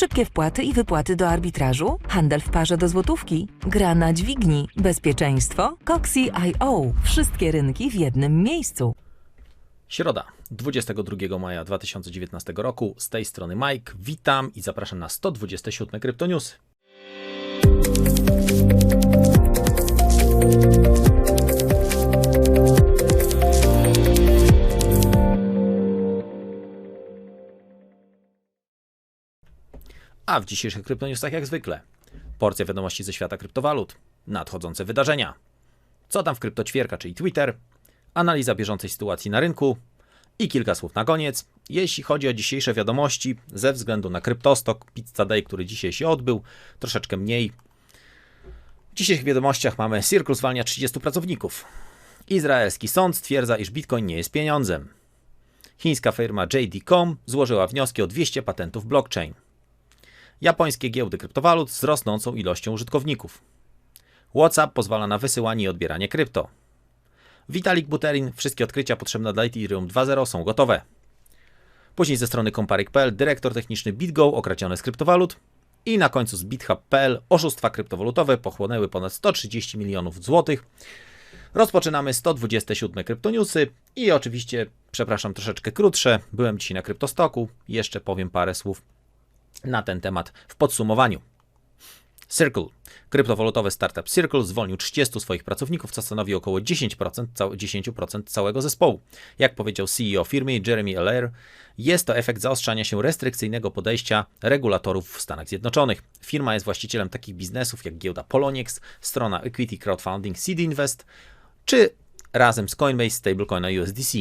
Szybkie wpłaty i wypłaty do arbitrażu? Handel w parze do złotówki? Gra na dźwigni? Bezpieczeństwo? Coxie.io. Wszystkie rynki w jednym miejscu. Środa, 22 maja 2019 roku. Z tej strony Mike. Witam i zapraszam na 127 Kryptonius. A w dzisiejszych kryptoniusach jak zwykle porcja wiadomości ze świata kryptowalut, nadchodzące wydarzenia, co tam w kryptoćwierka, czyli Twitter, analiza bieżącej sytuacji na rynku i kilka słów na koniec. Jeśli chodzi o dzisiejsze wiadomości, ze względu na kryptostok, Pizza Day, który dzisiaj się odbył, troszeczkę mniej. W dzisiejszych wiadomościach mamy Circle zwalnia 30 pracowników. Izraelski sąd stwierdza, iż Bitcoin nie jest pieniądzem. Chińska firma JD.com złożyła wnioski o 200 patentów blockchain. Japońskie giełdy kryptowalut z rosnącą ilością użytkowników. WhatsApp pozwala na wysyłanie i odbieranie krypto. Vitalik Buterin, wszystkie odkrycia potrzebne dla Ethereum 2.0 są gotowe. Później ze strony Comparik.pl dyrektor techniczny BitGo okradziony z kryptowalut. I na końcu z BitHub.pl oszustwa kryptowalutowe pochłonęły ponad 130 milionów złotych. Rozpoczynamy 127 kryptoniusy i oczywiście, przepraszam, troszeczkę krótsze. Byłem dzisiaj na kryptostoku, jeszcze powiem parę słów na ten temat w podsumowaniu. Circle. Kryptowalutowy startup Circle zwolnił 30 swoich pracowników, co stanowi około 10%, 10% całego zespołu. Jak powiedział CEO firmy Jeremy Allaire, jest to efekt zaostrzania się restrykcyjnego podejścia regulatorów w Stanach Zjednoczonych. Firma jest właścicielem takich biznesów jak giełda Poloniex, strona Equity Crowdfunding Seed Invest, czy razem z Coinbase stablecoina USDC.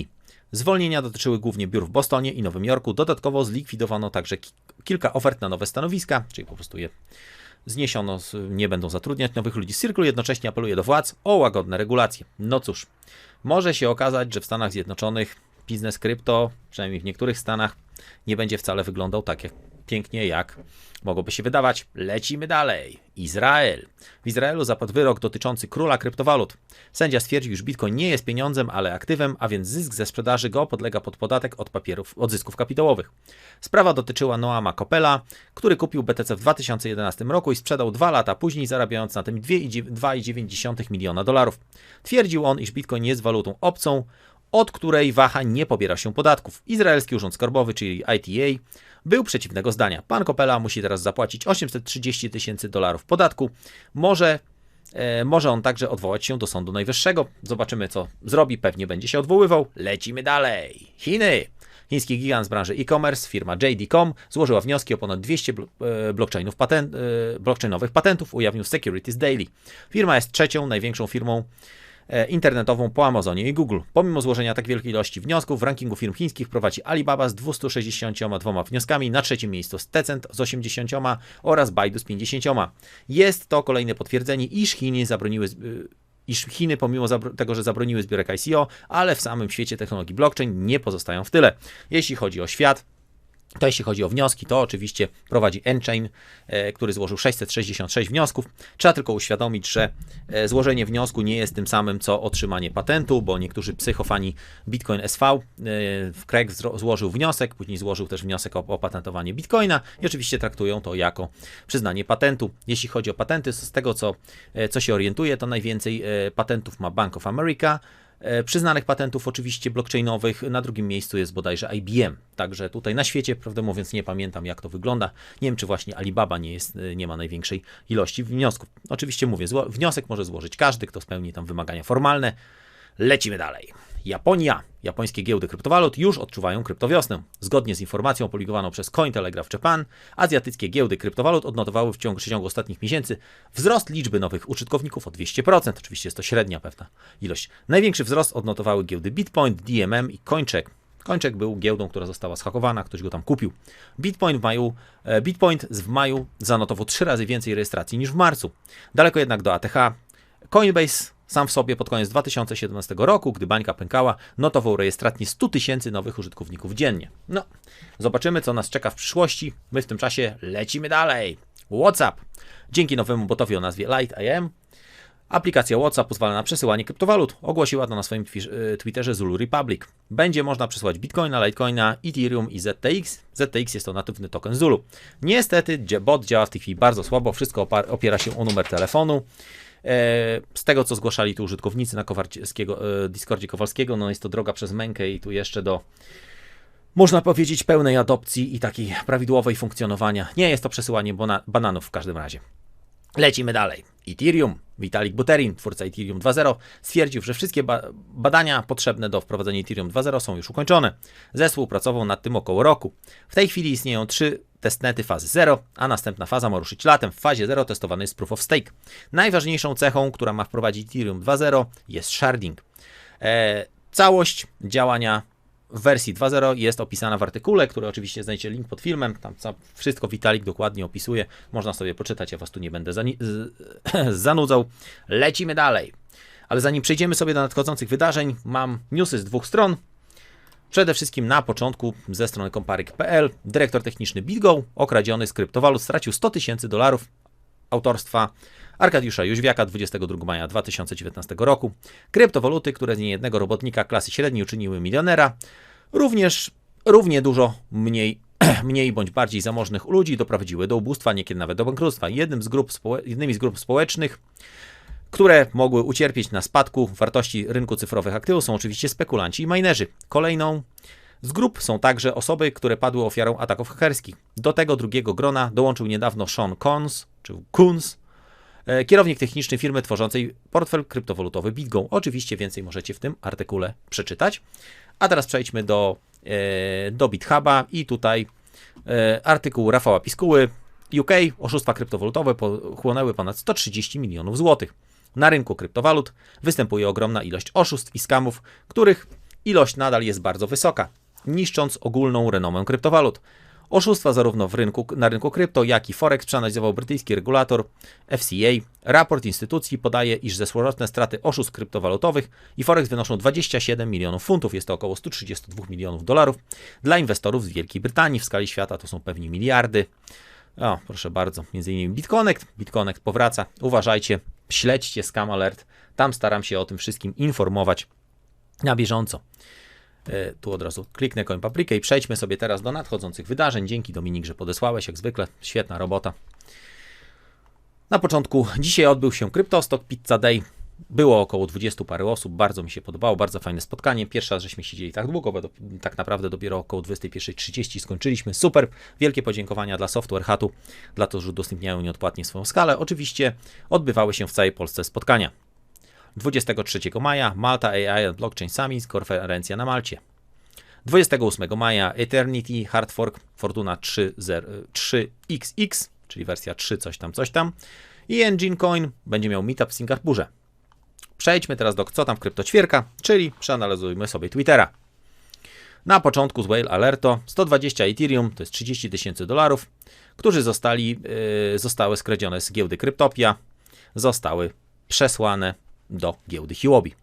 Zwolnienia dotyczyły głównie biur w Bostonie i Nowym Jorku. Dodatkowo zlikwidowano także kilka ofert na nowe stanowiska, czyli po prostu je zniesiono, nie będą zatrudniać nowych ludzi. Circle jednocześnie apeluje do władz o łagodne regulacje. No cóż, może się okazać, że w Stanach Zjednoczonych biznes krypto, przynajmniej w niektórych stanach, nie będzie wcale wyglądał tak jak pięknie, jak mogłoby się wydawać. Lecimy dalej. Izrael. W Izraelu zapadł wyrok dotyczący króla kryptowalut. Sędzia stwierdził, że bitcoin nie jest pieniądzem, ale aktywem, a więc zysk ze sprzedaży go podlega pod podatek od papierów, od zysków kapitałowych. Sprawa dotyczyła Noama Kopela, który kupił BTC w 2011 roku i sprzedał dwa lata później, zarabiając na tym 2,9 miliona dolarów. Twierdził on, iż bitcoin jest walutą obcą, od której waha nie pobiera się podatków. Izraelski Urząd Skarbowy, czyli ITA, był przeciwnego zdania. Pan Kopela musi teraz zapłacić 830 tysięcy dolarów podatku. Może, e, może on także odwołać się do Sądu Najwyższego. Zobaczymy, co zrobi. Pewnie będzie się odwoływał. Lecimy dalej. Chiny. Chiński gigant z branży e-commerce, firma JD.com, złożyła wnioski o ponad 200 e, blockchainów patent, e, blockchainowych patentów, ujawnił Securities Daily. Firma jest trzecią największą firmą internetową po Amazonie i Google. Pomimo złożenia tak wielkiej ilości wniosków, w rankingu firm chińskich prowadzi Alibaba z 262 wnioskami, na trzecim miejscu Tencent z 80 oraz Baidu z 50. Jest to kolejne potwierdzenie, iż Chiny zabroniły e, iż Chiny, pomimo tego, że zabroniły zbiorek ICO, ale w samym świecie technologii blockchain nie pozostają w tyle. Jeśli chodzi o świat, to jeśli chodzi o wnioski, to oczywiście prowadzi Enchain, e, który złożył 666 wniosków. Trzeba tylko uświadomić, że e, złożenie wniosku nie jest tym samym, co otrzymanie patentu, bo niektórzy psychofani Bitcoin SV, e, Craig złożył wniosek, później złożył też wniosek o opatentowanie Bitcoina i oczywiście traktują to jako przyznanie patentu. Jeśli chodzi o patenty, z tego co, co się orientuje, to najwięcej patentów ma Bank of America, przyznanych patentów oczywiście blockchainowych. Na drugim miejscu jest bodajże IBM. Także tutaj na świecie, prawdę mówiąc, nie pamiętam jak to wygląda. Nie wiem, czy właśnie Alibaba nie, jest, e, nie ma największej ilości wniosków. Oczywiście mówię, wniosek może złożyć każdy, kto spełni tam wymagania formalne. Lecimy dalej. Japonia. Japońskie giełdy kryptowalut już odczuwają kryptowiosnę. Zgodnie z informacją opublikowaną przez Cointelegraph Japan, azjatyckie giełdy kryptowalut odnotowały w ciągu, w ciągu ostatnich miesięcy wzrost liczby nowych użytkowników o 200%. Oczywiście jest to średnia pewna ilość. Największy wzrost odnotowały giełdy Bitpoint, DMM i Coincheck. Coincheck był giełdą, która została schakowana, ktoś go tam kupił. Bitpoint w maju, e, Bitpoint w maju zanotował trzy razy więcej rejestracji niż w marcu. Daleko jednak do ATH. Coinbase sam w sobie pod koniec 2017 roku, gdy bańka pękała, notował rejestracji 100 tysięcy nowych użytkowników dziennie. No, zobaczymy, co nas czeka w przyszłości. My w tym czasie lecimy dalej. WhatsApp. Dzięki nowemu botowi o nazwie Light IM Aplikacja WhatsApp pozwala na przesyłanie kryptowalut. Ogłosiła to na swoim y, Twitterze Zulu Republic. Będzie można przesyłać Bitcoina, Litecoina, Ethereum i ZTX. ZTX jest to natywny token Zulu. Niestety bot działa w tej chwili bardzo słabo. Wszystko opiera się o numer telefonu. E, Z tego, co zgłaszali tu użytkownicy na e, Discordzie Kowalskiego, no jest to droga przez mękę i tu jeszcze do można powiedzieć, pełnej adopcji i takiej prawidłowej funkcjonowania. Nie jest to przesyłanie bananów w każdym razie. Lecimy dalej. Ethereum. Vitalik Buterin, twórca Ethereum 2.0, stwierdził, że wszystkie ba- badania potrzebne do wprowadzenia Ethereum 2.0 są już ukończone. Zespół pracował nad tym około roku. W tej chwili istnieją trzy testnety fazy 0, a następna faza ma ruszyć latem. W fazie 0 testowany jest Proof of Stake. Najważniejszą cechą, która ma wprowadzić Ethereum 2.0 jest sharding. E, całość działania w wersji 2.0 jest opisana w artykule, który oczywiście znajdziecie link pod filmem. Tam wszystko Vitalik dokładnie opisuje. Można sobie poczytać, ja was tu nie będę zanudzał. Lecimy dalej. Ale zanim przejdziemy sobie do nadchodzących wydarzeń, mam newsy z dwóch stron. Przede wszystkim na początku ze strony comparyk.pl dyrektor techniczny BitGo okradziony z kryptowalut stracił 100 tysięcy dolarów autorstwa Arkadiusza Jóźwiaka 22 maja 2019 roku. Kryptowaluty, które z niejednego robotnika klasy średniej uczyniły milionera, również równie dużo mniej, mniej bądź bardziej zamożnych ludzi doprowadziły do ubóstwa, niekiedy nawet do bankructwa. Jednym z grup jednymi z grup społecznych, które mogły ucierpieć na spadku wartości rynku cyfrowych aktywów są oczywiście spekulanci i minerzy. Kolejną z grup są także osoby, które padły ofiarą ataków hakerskich. Do tego drugiego grona dołączył niedawno Sean Coons, czy Coons, kierownik techniczny firmy tworzącej portfel kryptowalutowy BitGo. Oczywiście więcej możecie w tym artykule przeczytać. A teraz przejdźmy do, e, do BitHuba i tutaj e, artykuł Rafała Piskuły. UK oszustwa kryptowalutowe pochłonęły ponad 130 milionów złotych. Na rynku kryptowalut występuje ogromna ilość oszustw i skamów, których ilość nadal jest bardzo wysoka, niszcząc ogólną renomę kryptowalut. Oszustwa zarówno rynku, na rynku krypto, jak i Forex przeanalizował brytyjski regulator FCA. Raport instytucji podaje, iż zeszłoroczne straty oszustw kryptowalutowych i Forex wynoszą 27 milionów funtów, jest to około 132 milionów dolarów. Dla inwestorów z Wielkiej Brytanii w skali świata to są pewnie miliardy. O, proszę bardzo, między innymi BitConnect. BitConnect powraca. Uważajcie, śledźcie Scam Alert. Tam staram się o tym wszystkim informować na bieżąco. E, Tu od razu kliknę koń paprykę i przejdźmy sobie teraz do nadchodzących wydarzeń. Dzięki Dominik, że podesłałeś, jak zwykle. Świetna robota. Na początku, dzisiaj odbył się Cryptostock Pizza Day. Było około 20 parę osób, bardzo mi się podobało, bardzo fajne spotkanie. Pierwszy raz żeśmy siedzieli tak długo, bo do, tak naprawdę dopiero około 21.30 skończyliśmy. Super, wielkie podziękowania dla Software Hatu, dla to, że udostępniają nieodpłatnie swoją skalę. Oczywiście odbywały się w całej Polsce spotkania. 23 maja Malta AI and Blockchain Summit, konferencja na Malcie. 28 maja Eternity Hard Fork Fortuna 3.0 3XX, czyli wersja 3 coś tam, coś tam. I Engine Coin będzie miał meetup w Singapurze. Przejdźmy teraz do co tam w kryptoćwierka, czyli przeanalizujmy sobie Twittera. Na początku z Whale Alerto 120 Ethereum to jest 30 tysięcy dolarów, którzy zostali, yy, zostały skradzione z giełdy Kryptopia, zostały przesłane do giełdy Huobi.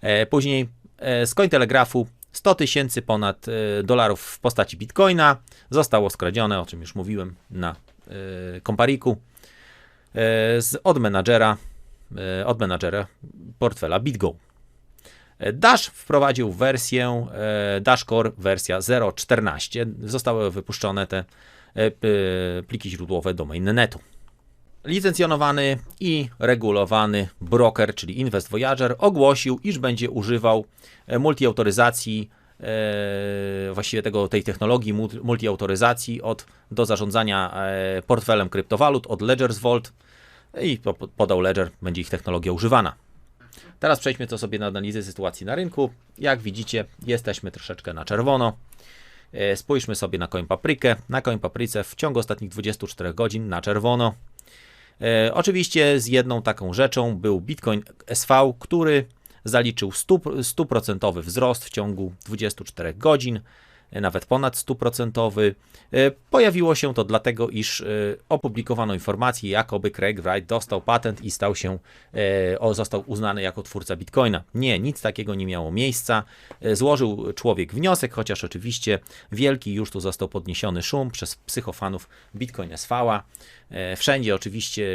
E, później e, z Cointelegrafu 100 tysięcy ponad e, dolarów w postaci bitcoina zostało skradzione, o czym już mówiłem na kompariku, od menadżera, od menadżera portfela BitGo. Dash wprowadził wersję e, Dashcore wersja 0.14. Zostały wypuszczone te pliki źródłowe do mainnetu. Licencjonowany i regulowany broker, czyli Invest Voyager, ogłosił, iż będzie używał e, multiautoryzacji, e, właściwie tego, tej technologii mul- multiautoryzacji od, do zarządzania e, portfelem kryptowalut od Ledger's Vault i po- podał Ledger, będzie ich technologia używana. Teraz przejdźmy to sobie na analizę sytuacji na rynku. Jak widzicie, jesteśmy troszeczkę na czerwono. Spójrzmy sobie na Coin Paprykę. Na Coin Papryce w ciągu ostatnich 24 godzin na czerwono. E, oczywiście z jedną taką rzeczą był Bitcoin SV, który zaliczył 100%, 100% wzrost w ciągu 24 godzin. Nawet ponad 100%. E, Pojawiło się to dlatego, iż e, opublikowano informację, jakoby Craig Wright dostał patent i stał się, e, o, został uznany jako twórca Bitcoina. Nie, nic takiego nie miało miejsca. Złożył człowiek wniosek, chociaż oczywiście wielki już tu został podniesiony szum przez psychofanów Bitcoin SV. E, Wszędzie oczywiście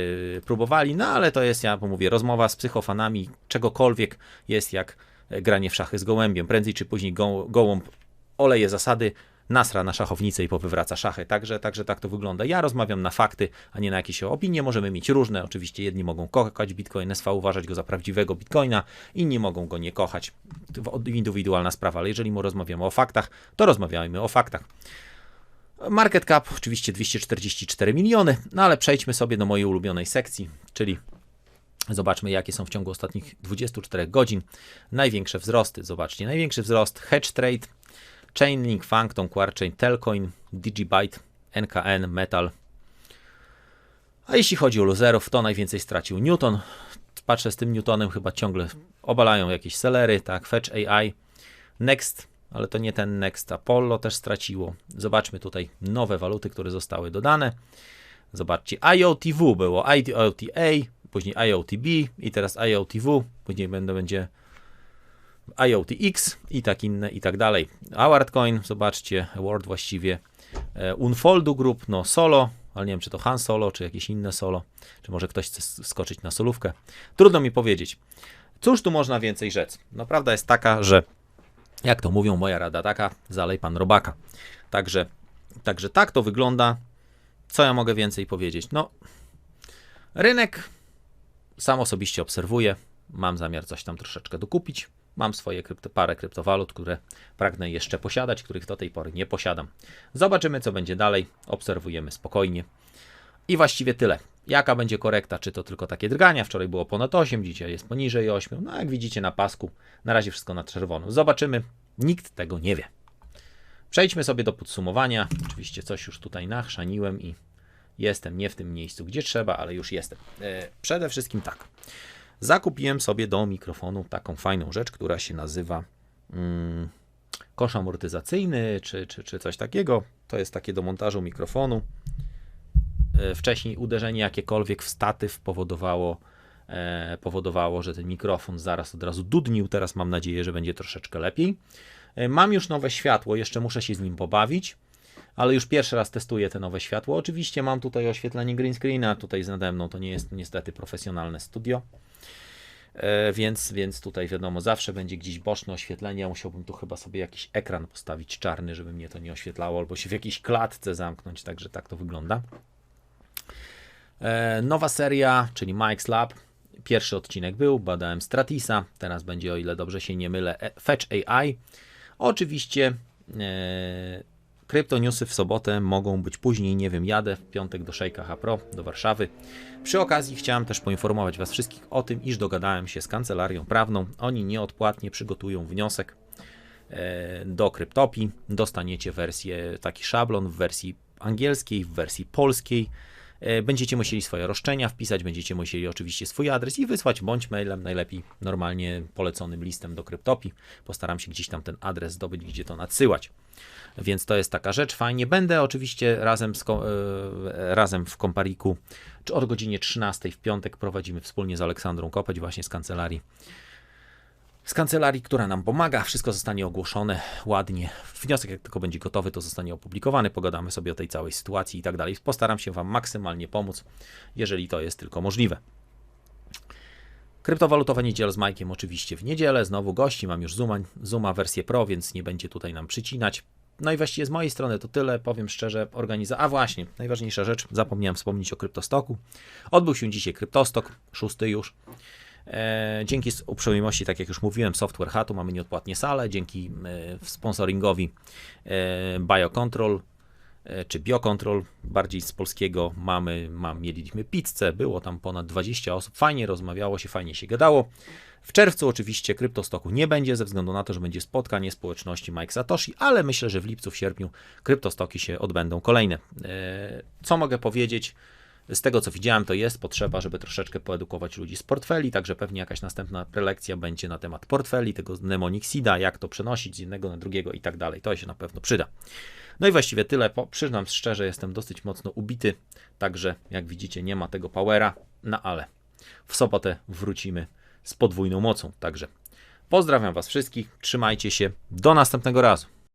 próbowali, no ale to jest, ja mówię, rozmowa z psychofanami czegokolwiek jest jak granie w szachy z gołębiem. Prędzej czy później go, gołąb oleje zasady, nasra na szachownicę i powywraca szachy. Także, także tak to wygląda. Ja rozmawiam na fakty, a nie na jakieś opinie. Możemy mieć różne. Oczywiście jedni mogą kochać Bitcoin SV, uważać go za prawdziwego Bitcoina, inni mogą go nie kochać. Indywidualna sprawa, ale jeżeli my rozmawiamy o faktach, to rozmawiajmy o faktach. Market cap oczywiście 244 miliony, no ale przejdźmy sobie do mojej ulubionej sekcji, czyli Zobaczmy, jakie są w ciągu ostatnich 24 godzin największe wzrosty. Zobaczcie, największy wzrost Hedge Trade, Chainlink, Functon, Quarchain, Telcoin, Digibyte, NKN, Metal. A jeśli chodzi o loserów, to najwięcej stracił Newton. Patrzę z tym Newtonem, chyba ciągle obalają jakieś selery, tak, Fetch AI, Next, ale to nie ten Next, Apollo też straciło. Zobaczmy tutaj nowe waluty, które zostały dodane. Zobaczcie, IoTV było, IoTA, później IoTB i teraz IoTV, później będą, będzie IoTX i tak inne i tak dalej. Awardcoin, zobaczcie, Award właściwie, e, Unfoldu Group, no solo, ale nie wiem czy to Han Solo, czy jakieś inne solo, czy może ktoś chce skoczyć na solówkę. Trudno mi powiedzieć. Cóż tu można więcej rzec? No prawda jest taka, że jak to mówią, moja rada taka, zalej pan robaka. Także, także tak to wygląda. Co ja mogę więcej powiedzieć? No, rynek sam osobiście obserwuję. Mam zamiar coś tam troszeczkę dokupić. Mam swoje krypto, parę kryptowalut, które pragnę jeszcze posiadać, których do tej pory nie posiadam. Zobaczymy, co będzie dalej. Obserwujemy spokojnie. I właściwie tyle. Jaka będzie korekta? Czy to tylko takie drgania? Wczoraj było ponad 8, dzisiaj jest poniżej 8. No jak widzicie na pasku, na razie wszystko na czerwono. Zobaczymy. Nikt tego nie wie. Przejdźmy sobie do podsumowania. Oczywiście coś już tutaj nachrzaniłem i jestem nie w tym miejscu, gdzie trzeba, ale już jestem. E, Przede wszystkim tak. Zakupiłem sobie do mikrofonu taką fajną rzecz, która się nazywa mm, kosz amortyzacyjny, czy, czy, czy coś takiego. To jest takie do montażu mikrofonu. E, Wcześniej uderzenie jakiekolwiek w statyw powodowało, e, powodowało, że ten mikrofon zaraz od razu dudnił. Teraz mam nadzieję, że będzie troszeczkę lepiej. E, Mam już nowe światło, jeszcze muszę się z nim pobawić, ale już pierwszy raz testuję te nowe światło. Oczywiście mam tutaj oświetlenie green screena, tutaj nade mną to nie jest niestety profesjonalne studio. E, Więc, więc tutaj wiadomo, zawsze będzie gdzieś boczne oświetlenie. Ja musiałbym tu chyba sobie jakiś ekran postawić czarny, żeby mnie to nie oświetlało, albo się w jakiejś klatce zamknąć, także tak to wygląda. E, Nowa seria, czyli Mike's Lab. Pierwszy odcinek był, badałem Stratisa, teraz będzie, o ile dobrze się nie mylę, e- Fetch AI. Oczywiście kryptoniusy w sobotę mogą być później, nie wiem, jadę w piątek do Shejka H Pro, do Warszawy. Przy okazji chciałem też poinformować Was wszystkich o tym, iż dogadałem się z kancelarią prawną. Oni nieodpłatnie przygotują wniosek e, do Kryptopii. Dostaniecie wersję, taki szablon w wersji angielskiej, w wersji polskiej. E, Będziecie musieli swoje roszczenia wpisać, będziecie musieli oczywiście swój adres i wysłać bądź mailem, najlepiej normalnie poleconym listem do Kryptopii. Postaram się gdzieś tam ten adres zdobyć, gdzie to nadsyłać. Więc to jest taka rzecz, fajnie. Będę oczywiście razem, z, e, razem w Kompariku, czy od godzinie 13 w piątek prowadzimy wspólnie z Aleksandrą Kopeć właśnie z kancelarii z kancelarii, która nam pomaga. Wszystko zostanie ogłoszone ładnie. Wniosek, jak tylko będzie gotowy, to zostanie opublikowany. Pogadamy sobie o tej całej sytuacji i tak dalej. Postaram się Wam maksymalnie pomóc, jeżeli to jest tylko możliwe. Kryptowalutowa niedziela z Majkiem oczywiście w niedzielę. Znowu gości, mam już Zuma, Zuma wersję Pro, więc nie będzie tutaj nam przycinać. No i właściwie z mojej strony to tyle. Powiem szczerze, organizacja. A właśnie, najważniejsza rzecz, zapomniałem wspomnieć o kryptostoku. Odbył się dzisiaj kryptostok, szósty już. E, dzięki uprzejmości, tak jak już mówiłem, Software Hatu mamy nieodpłatnie salę. Dzięki e, sponsoringowi e, BioControl czy Biocontrol, bardziej z polskiego, mamy, mam, mieliśmy pizzę, było tam ponad 20 osób, fajnie rozmawiało się, fajnie się gadało. W czerwcu oczywiście kryptostoku nie będzie, ze względu na to, że będzie spotkanie społeczności Mike Satoshi, ale myślę, że w lipcu, w sierpniu kryptostoki się odbędą kolejne. Co mogę powiedzieć? Z tego co widziałem, to jest potrzeba, żeby troszeczkę poedukować ludzi z portfeli, także pewnie jakaś następna prelekcja będzie na temat portfeli, tego mnemonicsida, jak to przenosić z jednego na drugiego i tak dalej. To się na pewno przyda. No i właściwie tyle. Po, przyznam szczerze, jestem dosyć mocno ubity, także jak widzicie, nie ma tego powera, no ale w sobotę wrócimy z podwójną mocą. Także pozdrawiam Was wszystkich, trzymajcie się, do następnego razu.